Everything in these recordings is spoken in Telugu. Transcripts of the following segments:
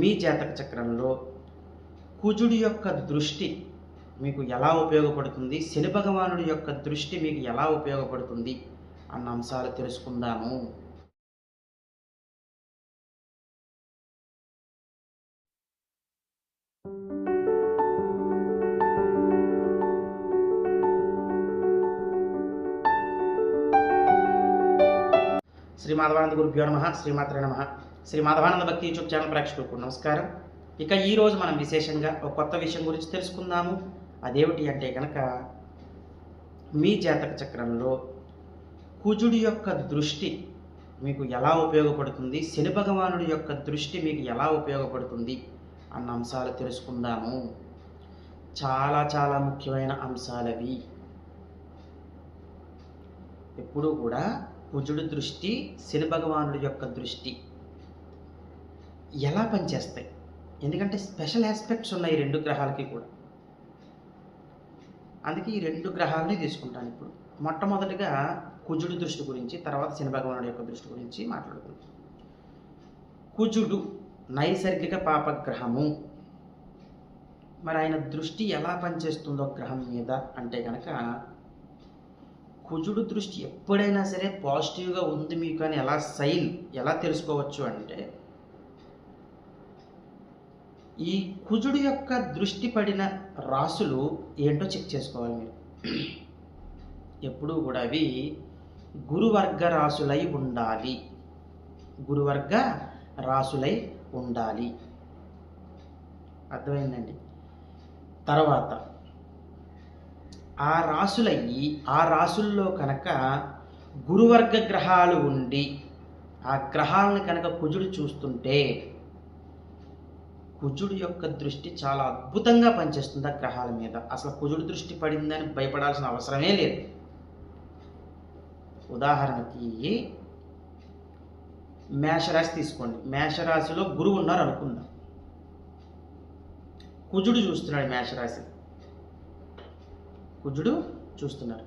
మీ జాతక చక్రంలో కుజుడి యొక్క దృష్టి మీకు ఎలా ఉపయోగపడుతుంది? శని భగవానుడి యొక్క దృష్టి మీకు ఎలా ఉపయోగపడుతుంది? అన్న అంశాలు తెలుసుకుందాము. శ్రీ మాధవానంద గురుభ్యో నమ. శ్రీమాత్రే నమ. శ్రీ మాధవానంద భక్తి యూట్యూబ్ ఛానల్ ప్రేక్షకులకు నమస్కారం. ఇక ఈరోజు మనం విశేషంగా ఒక కొత్త విషయం గురించి తెలుసుకుందాము. అదేమిటి అంటే కనుక మీ జాతక చక్రంలో కుజుడి యొక్క దృష్టి మీకు ఎలా ఉపయోగపడుతుంది? శని భగవానుడి యొక్క దృష్టి మీకు ఎలా ఉపయోగపడుతుంది? అన్న అంశాలు తెలుసుకుందాము. చాలా చాలా ముఖ్యమైన అంశాలవి ఎప్పుడూ కూడా కుజుడి దృష్టి శని భగవానుడి యొక్క దృష్టి ఎలా పనిచేస్తాయి? ఎందుకంటే స్పెషల్ ఆస్పెక్ట్స్ ఉన్నాయి రెండు గ్రహాలకి కూడా. అందుకే ఈ రెండు గ్రహాలని తీసుకుంటాను ఇప్పుడు. మొట్టమొదటిగా కుజుడు దృష్టి గురించి తర్వాత శని భగవానుడి యొక్క దృష్టి గురించి మాట్లాడుకుందాం. కుజుడు నైసర్గిక పాపగ్రహము. మరి ఆయన దృష్టి ఎలా పనిచేస్తుందో గ్రహం మీద అంటే కనుక కుజుడు దృష్టి ఎప్పుడైనా సరే పాజిటివ్గా ఉంది మీకు అని ఎలా సైన్ ఎలా తెలుసుకోవచ్చు అంటే ఈ కుజుడు యొక్క దృష్టి పడిన రాసులు ఏంటో చెక్ చేసుకోవాలి మీరు. ఎప్పుడూ కూడా అవి గురువర్గ రాసులై ఉండాలి. గురువర్గ రాసులై ఉండాలి. అర్థమైందండి? తర్వాత ఆ రాసులయ్యి ఆ రాసుల్లో కనుక గురువర్గ గ్రహాలు ఉండి ఆ గ్రహాలను కనుక కుజుడు చూస్తుంటే కుజుడు యొక్క దృష్టి చాలా అద్భుతంగా పనిచేస్తుంది ఆ గ్రహాల మీద. అసలు కుజుడు దృష్టి పడిందని భయపడాల్సిన అవసరమే లేదు. ఉదాహరణకి మేషరాశి తీసుకోండి. మేషరాశిలో గురువు ఉన్నారు అనుకుందాం. కుజుడు చూస్తున్నాడు మేషరాశి. కుజుడు చూస్తున్నారు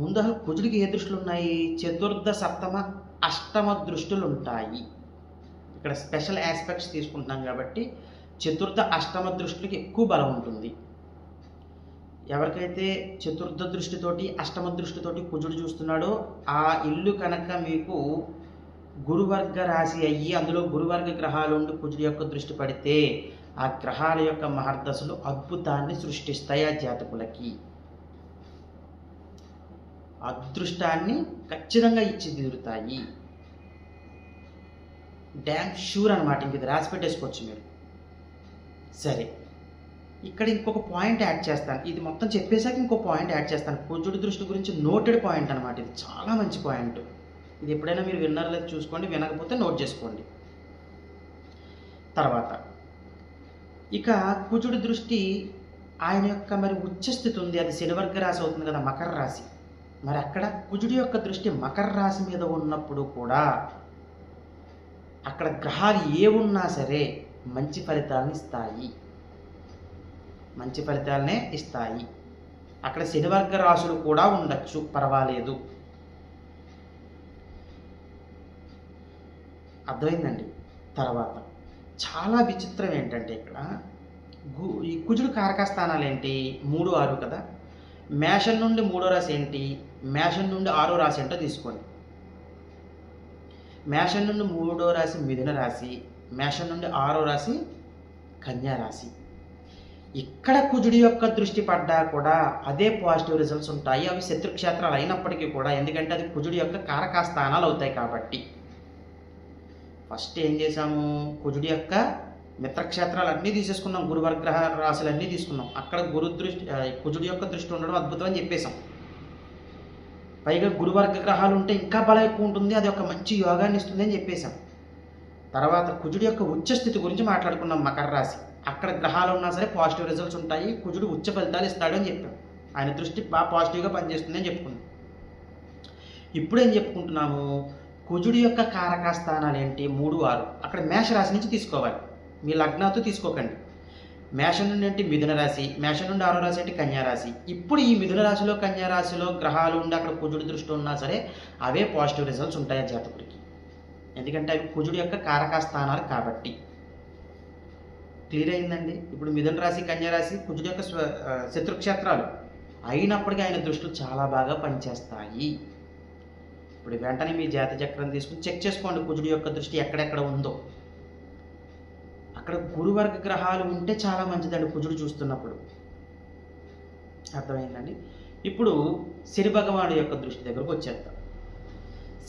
ముందు అసలు కుజుడికి ఏ దృష్టిలు ఉన్నాయి? చతుర్థ సప్తమ అష్టమ దృష్టులు ఉంటాయి. ఇక్కడ స్పెషల్ ఆస్పెక్ట్స్ తీసుకుంటున్నాం కాబట్టి చతుర్థ అష్టమ దృష్టికి ఎక్కువ బలం ఉంటుంది. ఎవరికైతే చతుర్థ దృష్టితోటి అష్టమ దృష్టితోటి కుజుడు చూస్తున్నాడో ఆ ఇల్లు కనుక మీకు గురువర్గ రాశి అయ్యి అందులో గురువర్గ గ్రహాలు ఉండి కుజుడి యొక్క దృష్టి పడితే ఆ గ్రహాల యొక్క మహర్దశలు అద్భుతాన్ని సృష్టిస్తాయి ఆ జాతకులకి. అదృష్టాన్ని ఖచ్చితంగా ఇచ్చి తీరుతాయి. డ్యామ్ షూర్ అనమాట ఇంక ఇది రాసి పెట్టేసుకోవచ్చు మీరు. సరే. ఇక్కడ ఇంకొక పాయింట్ యాడ్ చేస్తాను. ఇది మొత్తం చెప్పేశాక ఇంకో పాయింట్ యాడ్ చేస్తాను. కుజుడి దృష్టి గురించి నోటెడ్ పాయింట్ అనమాట ఇది. చాలా మంచి పాయింట్. ఇది ఎప్పుడైనా మీరు విన్నారో లేదో చూసుకోండి వినకపోతే నోట్ చేసుకోండి. తర్వాత ఇక కుజుడి దృష్టి ఆయన యొక్క మరి ఉచ్చస్థితి ఉంది. అది శనివర్గ రాశి అవుతుంది కదా మకర రాశి. మరి అక్కడ కుజుడి యొక్క దృష్టి మకర రాశి మీద ఉన్నప్పుడు కూడా అక్కడ గ్రహాలు ఏ ఉన్నా సరే మంచి ఫలితాలను ఇస్తాయి. మంచి ఫలితాలనే ఇస్తాయి. అక్కడ శనివర్గ రాశులు కూడా ఉండొచ్చు పర్వాలేదు. అర్థమైందండి? తర్వాత చాలా విచిత్రం ఏంటంటే ఇక్కడ గు ఈ కుజుడు కారకస్థానాలు ఏంటి? మూడు ఆరు కదా? మేషం నుండి మూడో రాశి ఏంటి? మేషం నుండి ఆరో రాశి ఏంటో తీసుకోండి. మేషం నుండి మూడో రాశి మిథున రాశి. మేషం నుండి ఆరో రాశి కన్యా రాశి. ఇక్కడ కుజుడి యొక్క దృష్టి పడ్డా కూడా అదే పాజిటివ్ రిజల్ట్స్ ఉంటాయి. అవి శత్రుక్షేత్రాలు అయినప్పటికీ కూడా ఎందుకంటే అది కుజుడి యొక్క కారకాస్థానాలు అవుతాయి కాబట్టి. ఫస్ట్ ఏం చేసాము కుజుడి యొక్క మిత్రక్షేత్రాలు అన్నీ తీసేసుకున్నాం. గురువర్గ్రహ రాశులు అన్నీ తీసుకున్నాం. అక్కడ గురు దృష్టి కుజుడి యొక్క దృష్టి ఉండడం అద్భుతం అని చెప్పేశాం. పైగా గురువర్గ గ్రహాలు ఉంటే ఇంకా బలం ఎక్కువ ఉంటుంది. అది ఒక మంచి యోగాన్ని ఇస్తుంది అని చెప్పేశాం. తర్వాత కుజుడి యొక్క ఉచ్చ స్థితి గురించి మాట్లాడుకున్నాం మకర రాశి. అక్కడ గ్రహాలు ఉన్నా సరే పాజిటివ్ రిజల్ట్స్ ఉంటాయి. కుజుడు ఉచ్చ ఫలితాలు ఇస్తాడు అని చెప్పాం. ఆయన దృష్టి బాగా పాజిటివ్గా పనిచేస్తుంది అని చెప్పుకున్నాం. ఇప్పుడు ఏం చెప్పుకుంటున్నాము? కుజుడి యొక్క కారక స్థానాలు ఏంటి? మూడు ఆరు. అక్కడ మేషరాశి నుంచి తీసుకోవాలి. మీ లగ్నాతో తీసుకోకండి. మేషం నుండి ఏంటి? మిథున రాశి. మేషం నుండి ఆరో రాశి అంటే కన్యా రాశి. ఇప్పుడు ఈ మిథున రాశిలో కన్యా రాశిలో గ్రహాలు ఉండి అక్కడ కుజుడి దృష్టి ఉన్నా సరే అవే పాజిటివ్ రిజల్ట్స్ ఉంటాయి ఆ జాతకుడికి. ఎందుకంటే అవి కుజుడి యొక్క కారక స్థానాలు కాబట్టి. క్లియర్ అయిందండి ఇప్పుడు మిథున రాశి కన్యారాశి కుజుడు యొక్క శత్రుక్షేత్రాలు. అయినప్పటికీ ఆయన దృష్టిలు చాలా బాగా పనిచేస్తాయి. ఇప్పుడు వెంటనే మీ జాత చక్రం తీసుకుని చెక్ చేసుకోండి కుజుడు యొక్క దృష్టి ఎక్కడెక్కడ ఉందో. అక్కడ గురువర్గ గ్రహాలు ఉంటే చాలా మంచిదండి కుజుడు చూస్తున్నప్పుడు. అర్థమైందండి? ఇప్పుడు శని భగవానుడి యొక్క దృష్టి దగ్గరకు వచ్చేద్దాం.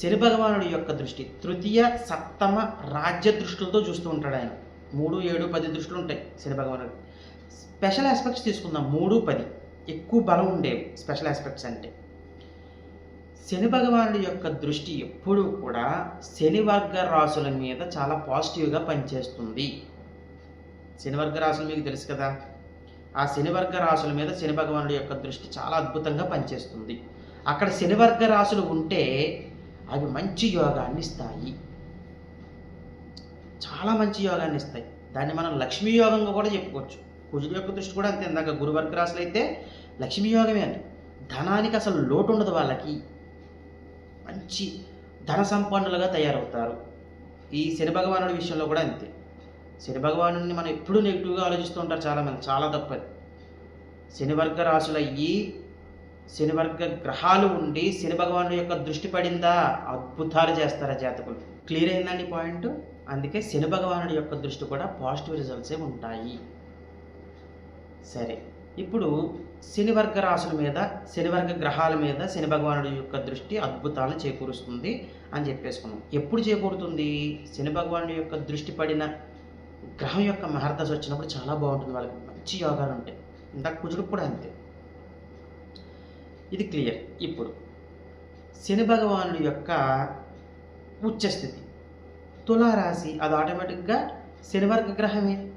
శని భగవానుడి యొక్క దృష్టి తృతీయ సప్తమ రాజ్య దృష్టిలతో చూస్తూ ఉంటాడు ఆయన. మూడు ఏడు పది దృష్టిలు ఉంటాయి శని భగవానుడు. స్పెషల్ ఆస్పెక్ట్స్ తీసుకుందాం. మూడు పది. ఎక్కువ బలం ఉండేవి స్పెషల్ ఆస్పెక్ట్స్ అంటే. శని భగవానుడి యొక్క దృష్టి ఎప్పుడూ కూడా శని వర్గ రాసుల మీద చాలా పాజిటివ్గా పనిచేస్తుంది. శని వర్గ రాసులు మీకు తెలుసు కదా. ఆ శని వర్గ రాసుల మీద శని భగవానుడి యొక్క దృష్టి చాలా అద్భుతంగా పనిచేస్తుంది. అక్కడ శని వర్గ రాసులు ఉంటే అవి మంచి యోగాన్ని ఇస్తాయి. చాలా మంచి యోగాన్ని ఇస్తాయి. దాన్ని మనం లక్ష్మీ యోగంగా కూడా చెప్పుకోవచ్చు. కుజుడు యొక్క దృష్టి కూడా అంతే. ఇందాక గురువర్గ రాసులు అయితే లక్ష్మీ యోగమే అని ధనానికి అసలు లోటు ఉండదు వాళ్ళకి. మంచి ధన సంపన్నులుగా తయారవుతారు. ఈ శని భగవానుడి విషయంలో కూడా అంతే. శని భగవానుడిని మనం ఎప్పుడూ నెగిటివ్గా ఆలోచిస్తూ ఉంటారు చాలామంది. చాలా తప్పది. శని వర్గ రాశులు అయ్యి శనివర్గ గ్రహాలు ఉండి శని భగవాను యొక్క దృష్టి పడిందా? అద్భుతాలు చేస్తారా జాతకులు. క్లియర్ అయిందండి పాయింట్? అందుకే శని భగవానుడి యొక్క దృష్టి కూడా పాజిటివ్ రిజల్ట్సే ఉంటాయి. సరే ఇప్పుడు శనివర్గ రాశుల మీద శనివర్గ గ్రహాల మీద శని భగవానుడి యొక్క దృష్టి అద్భుతాలను చేకూరుస్తుంది అని చెప్పేసుకున్నాం. ఎప్పుడు చేకూరుతుంది? శని భగవానుడి యొక్క దృష్టి పడిన గ్రహం యొక్క మహర్దశ వచ్చినప్పుడు చాలా బాగుంటుంది వాళ్ళకి. మంచి యోగాలు ఉంటాయి. ఇందాక కుజుడు కూడా అంతే. ఇది క్లియర్. ఇప్పుడు శని భగవానుడి యొక్క ఉచ్చస్థితి. తులారాశి అది ఆటోమేటిక్గా శనివర్గ గ్రహమే.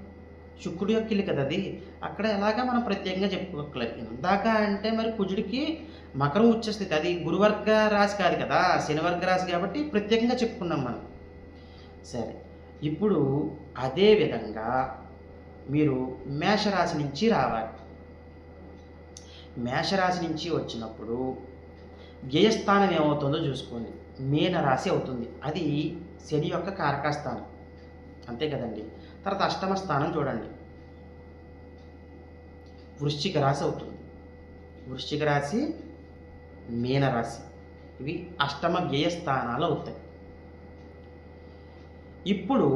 శుక్రుడు యొక్క ఇల్లు కదా అది. అక్కడ ఎలాగా మనం ప్రత్యేకంగా చెప్పుకోగలరు ఇందాక అంటే మరి కుజుడికి మకరం ఉచ్చస్థితి. అది గురువర్గ రాశి కాదు కదా. శనివర్గ రాశి కాబట్టి ప్రత్యేకంగా చెప్పుకున్నాం మనం. సరే. ఇప్పుడు అదే విధంగా మీరు మేషరాశి నుంచి రావాలి. మేషరాశి నుంచి వచ్చినప్పుడు వ్యయస్థానం ఏమవుతుందో చూసుకోండి. మీనరాశి అవుతుంది. అది శని యొక్క కారకస్థానం. అంతే కదండి. తర్వాత అష్టమ స్థానం చూడండి. వృశ్చిక రాశి అవుతుంది. వృశ్చిక రాశి మీనరాశి. ఇవి అష్టమ వ్యయ స్థానాలు అవుతాయి. ఇప్పుడు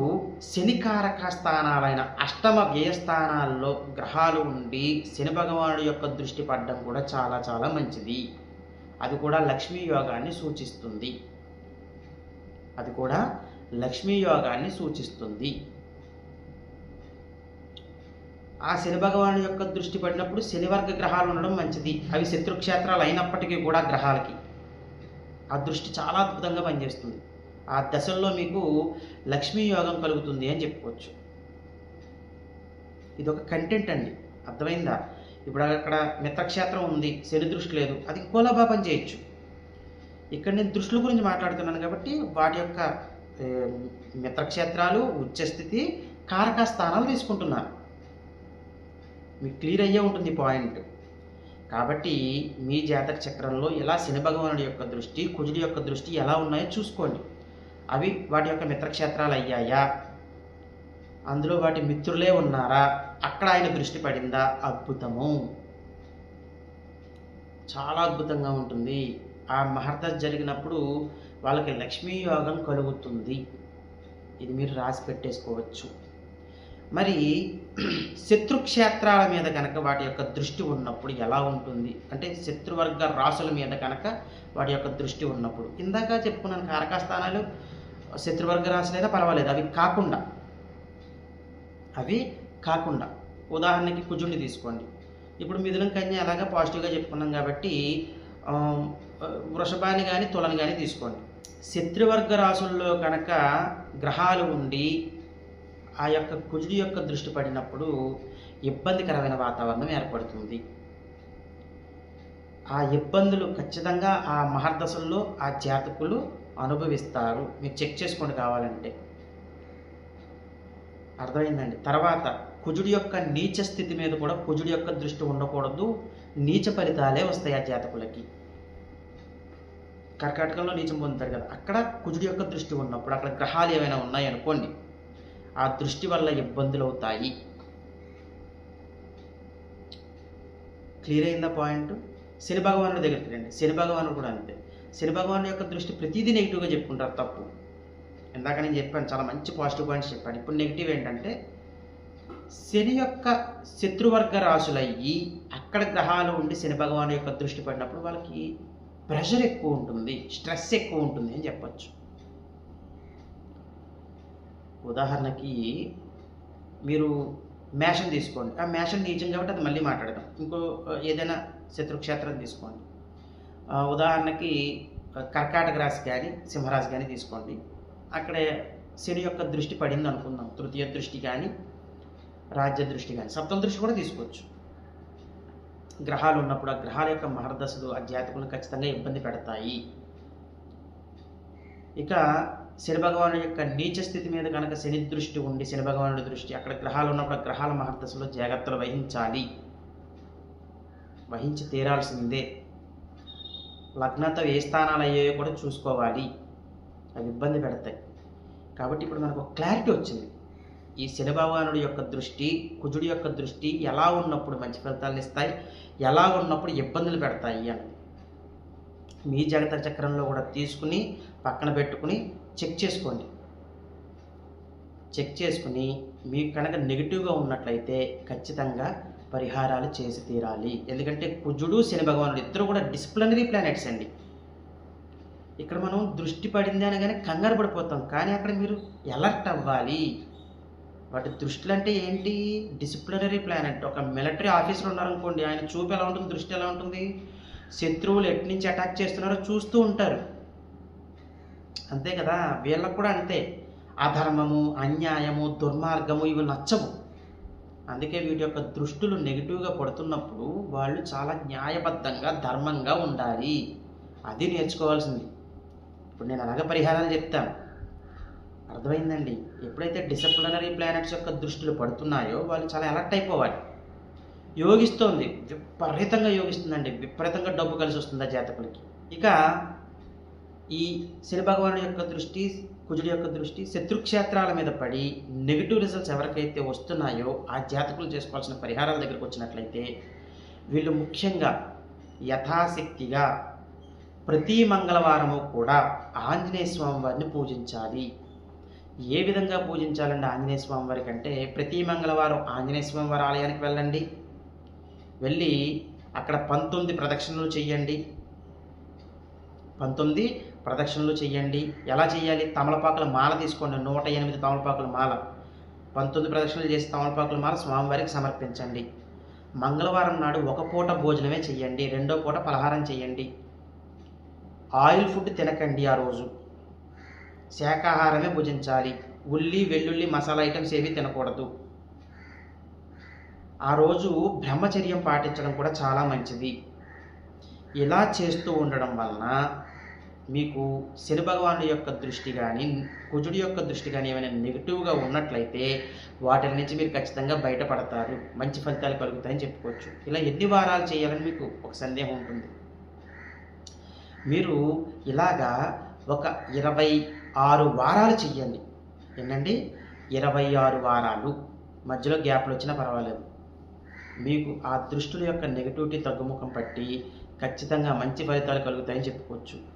శనికారక స్థానాలైన అష్టమ వ్యయస్థానాల్లో గ్రహాలు ఉండి శని భగవానుడి యొక్క దృష్టి పడడం కూడా చాలా చాలా మంచిది. అది కూడా లక్ష్మీ యోగాన్ని సూచిస్తుంది. అది కూడా లక్ష్మీ యోగాన్ని సూచిస్తుంది. ఆ శని భగవాను యొక్క దృష్టి పడినప్పుడు శనివర్గ గ్రహాలు ఉండడం మంచిది. అవి శత్రుక్షేత్రాలు అయినప్పటికీ కూడా గ్రహాలకి. ఆ దృష్టి చాలా అద్భుతంగా పనిచేస్తుంది. ఆ దశల్లో మీకు లక్ష్మీ యోగం కలుగుతుంది అని చెప్పుకోవచ్చు. ఇది ఒక కంటెంట్ అండి. అర్థమైందా? ఇప్పుడు అక్కడ మిత్రక్షేత్రం ఉంది శని దృష్టి లేదు అది కోలభాపం పని చేయొచ్చు. ఇక్కడ నేను దృష్టిల గురించి మాట్లాడుతున్నాను కాబట్టి వాటి యొక్క మిత్రక్షేత్రాలు ఉచ్చస్థితి కారక స్థానాలు తీసుకుంటున్నాను మీకు క్లియర్ అయ్యే ఉంటుంది పాయింట్. కాబట్టి మీ జాతక చక్రంలో ఎలా శని భగవానుడి యొక్క దృష్టి కుజుడి యొక్క దృష్టి ఎలా ఉన్నాయో చూసుకోండి. అవి వాటి యొక్క మిత్రక్షేత్రాలు అయ్యాయా? అందులో వాటి మిత్రులే ఉన్నారా? అక్కడ ఆయన దృష్టి పడిందా? అద్భుతము. చాలా అద్భుతంగా ఉంటుంది. ఆ మహర్దశ జరిగినప్పుడు వాళ్ళకి లక్ష్మీ యోగం కలుగుతుంది. ఇది మీరు రాసి పెట్టేసుకోవచ్చు. మరి శత్రుక్షేత్రాల మీద కనుక వాటి యొక్క దృష్టి ఉన్నప్పుడు ఎలా ఉంటుంది? అంటే శత్రువర్గ రాసుల మీద కనుక వాటి యొక్క దృష్టి ఉన్నప్పుడు. ఇందాక చెప్పుకున్నాను కారకస్థానాలు. శత్రువర్గ రాశులైనా పర్వాలేదు. అవి కాకుండా అవి కాకుండా. ఉదాహరణకి కుజుడిని తీసుకోండి. ఇప్పుడు మిథునం కన్య అలాగా పాజిటివ్గా చెప్పుకున్నాం కాబట్టి వృషభాన్ని కానీ తులని కానీ తీసుకోండి. శత్రువర్గ రాసుల్లో కనుక గ్రహాలు ఉండి ఆ యొక్క కుజుడి యొక్క దృష్టి పడినప్పుడు ఇబ్బందికరమైన వాతావరణం ఏర్పడుతుంది. ఆ ఇబ్బందులు ఖచ్చితంగా ఆ మహర్దశల్లో ఆ జాతకులు అనుభవిస్తారు. మీరు చెక్ చేసుకోండి కావాలంటే. అర్థమైందండి? తర్వాత కుజుడి యొక్క నీచ స్థితి మీద కూడా కుజుడి యొక్క దృష్టి ఉండకూడదు. నీచ ఫలితాలే వస్తాయి ఆ జాతకులకి. కర్కాటకంలో నీచం పొందుతారు కదా. అక్కడ కుజుడి యొక్క దృష్టి ఉన్నప్పుడు అక్కడ గ్రహాలు ఏమైనా ఉన్నాయి అనుకోండి ఆ దృష్టి వల్ల ఇబ్బందులు అవుతాయి. క్లియర్ అయిందా పాయింట్? శని భగవానుడి దగ్గరికి రండి. శని భగవానుడు కూడా అంతే. శని భగవాన్ యొక్క దృష్టి ప్రతిదీ నెగిటివ్గా చెప్పుకుంటారు తప్పు. ఇందాక నేను చెప్పాను చాలా మంచి పాజిటివ్ పాయింట్స్ చెప్పాను. ఇప్పుడు నెగిటివ్ ఏంటంటే శని యొక్క శత్రువర్గ రాశులయ్యి అక్కడ గ్రహాలు ఉండి శని భగవాన్ యొక్క దృష్టి పడినప్పుడు వాళ్ళకి ప్రెషర్ ఎక్కువ ఉంటుంది స్ట్రెస్ ఎక్కువ ఉంటుంది అని చెప్పచ్చు. ఉదాహరణకి మీరు మేషం తీసుకోండి. ఆ మేషం నీచం కాబట్టి అది మళ్ళీ మాట్లాడదాం. ఇంకో ఏదైనా శత్రుక్షేత్రం తీసుకోండి. ఉదాహరణకి కర్కాటక రాశి కానీ సింహరాశి కానీ తీసుకోండి. అక్కడ శని యొక్క దృష్టి పడింది అనుకుందాం. తృతీయ దృష్టి కానీ రాజ్య దృష్టి కానీ సప్తం దృష్టి కూడా తీసుకోవచ్చు. గ్రహాలు ఉన్నప్పుడు ఆ గ్రహాల యొక్క మహర్దశలు ఆ జాతకులను ఖచ్చితంగా ఇబ్బంది పెడతాయి. ఇక శని భగవాను యొక్క నీచ స్థితి మీద కనుక శని దృష్టి ఉండి శని భగవానుడి దృష్టి అక్కడ గ్రహాలు ఉన్నప్పుడు గ్రహాల మహర్దశలో జాగ్రత్తలు వహించాలి. వహించి తీరాల్సిందే. లగ్నంతో ఏ స్థానాలు అయ్యాయో కూడా చూసుకోవాలి. అవి ఇబ్బంది పెడతాయి. కాబట్టి ఇప్పుడు మనకు ఒక క్లారిటీ వచ్చింది. ఈ శనిభగవానుడి యొక్క దృష్టి కుజుడి యొక్క దృష్టి ఎలా ఉన్నప్పుడు మంచి ఫలితాలను ఇస్తాయి? ఎలా ఉన్నప్పుడు ఇబ్బందులు పెడతాయి అని మీ జాగ్రత్త చక్రంలో కూడా తీసుకుని పక్కన పెట్టుకుని చెక్ చేసుకోండి. చెక్ చేసుకుని మీకు కనుక నెగిటివ్గా ఉన్నట్లయితే ఖచ్చితంగా పరిహారాలు చేసి తీరాలి. ఎందుకంటే కుజుడు శని భగవానుడు ఇద్దరు కూడా డిసిప్లినరీ ప్లానెట్స్ అండి. ఇక్కడ మనం దృష్టి పడింది అనగానే కంగారు పడిపోతాం. కానీ అక్కడ మీరు ఎలర్ట్ అవ్వాలి. వాటి దృష్టిలు అంటే ఏంటి? డిసిప్లినరీ ప్లానెట్ ఒక మిలిటరీ ఆఫీసర్ ఉన్నారనుకోండి ఆయన చూపు ఎలా ఉంటుంది దృష్టి ఎలా ఉంటుంది? శత్రువులు ఎటు నుంచి అటాక్ చేస్తున్నారో చూస్తూ ఉంటారు. అంతే కదా? వీళ్ళకు కూడా అంతే. అధర్మము అన్యాయము దుర్మార్గము ఇవి నచ్చవు. అందుకే వీటి యొక్క దృష్టులు నెగిటివ్గా పడుతున్నప్పుడు వాళ్ళు చాలా న్యాయబద్ధంగా ధర్మంగా ఉండాలి. అది నేర్చుకోవాల్సింది. ఇప్పుడు నేను అలాగే పరిహారాలు చెప్తాను. అర్థమైందండి? ఎప్పుడైతే డిసిప్లినరీ ప్లానెట్స్ యొక్క దృష్టిలు పడుతున్నాయో వాళ్ళు చాలా అలర్ట్ అయిపోవాలి. యోగిస్తోంది. విపరీతంగా యోగిస్తుందండి. విపరీతంగా డబ్బు కలిసి వస్తుంది ఆ జాతకులకి? ఇక ఈ శని భగవాను యొక్క దృష్టి కుజుడి యొక్క దృష్టి శత్రుక్షేత్రాల మీద పడి నెగిటివ్ రిజల్ట్స్ ఎవరికైతే వస్తున్నాయో ఆ జాతకులు చేసుకోవాల్సిన పరిహారాల దగ్గరకు వచ్చినట్లయితే వీళ్ళు ముఖ్యంగా యథాశక్తిగా ప్రతి మంగళవారము కూడా ఆంజనేయ స్వామి వారిని పూజించాలి. ఏ విధంగా పూజించాలండి ఆంజనేయ స్వామి వారికి అంటే ప్రతి మంగళవారం ఆంజనేయ స్వామి వారి ఆలయానికి వెళ్ళండి. వెళ్ళి అక్కడ పంతొమ్మిది ప్రదక్షిణలు చేయండి. పంతొమ్మిది ప్రదక్షిణలు చేయండి. ఎలా చేయాలి? తమలపాకుల మాల తీసుకోండి. నూట ఎనిమిది తమలపాకుల మాల. పంతొమ్మిది ప్రదక్షిణలు చేసి తమలపాకుల మాల స్వామివారికి సమర్పించండి. మంగళవారం నాడు ఒక పూట భోజనమే చేయండి. రెండో పూట పలహారం చేయండి. ఆయిల్ ఫుడ్ తినకండి ఆ రోజు. శాకాహారమే భుజించాలి. ఉల్లి వెల్లుల్లి మసాలా ఐటమ్స్ ఏవి తినకూడదు. ఆ రోజు బ్రహ్మచర్యం పాటించడం కూడా చాలా మంచిది. ఇలా చేస్తూ ఉండడం వలన మీకు శని భగవాను యొక్క దృష్టి కానీ కుజుడి యొక్క దృష్టి కానీ ఏమైనా నెగిటివ్గా ఉన్నట్లయితే వాటి నుంచి మీరు ఖచ్చితంగా బయటపడతారు. మంచి ఫలితాలు కలుగుతాయని చెప్పుకోవచ్చు. ఇలా ఎన్ని వారాలు చేయాలని మీకు ఒక సందేహం ఉంటుంది. మీరు ఇలాగా ఒక ఇరవై ఆరు వారాలు చెయ్యండి. ఏంటండి? ఇరవై ఆరు వారాలు. మధ్యలో గ్యాప్లు వచ్చినా పర్వాలేదు. మీకు ఆ దృష్టుల యొక్క నెగిటివిటీ తగ్గుముఖం పట్టి ఖచ్చితంగా మంచి ఫలితాలు కలుగుతాయని చెప్పుకోవచ్చు.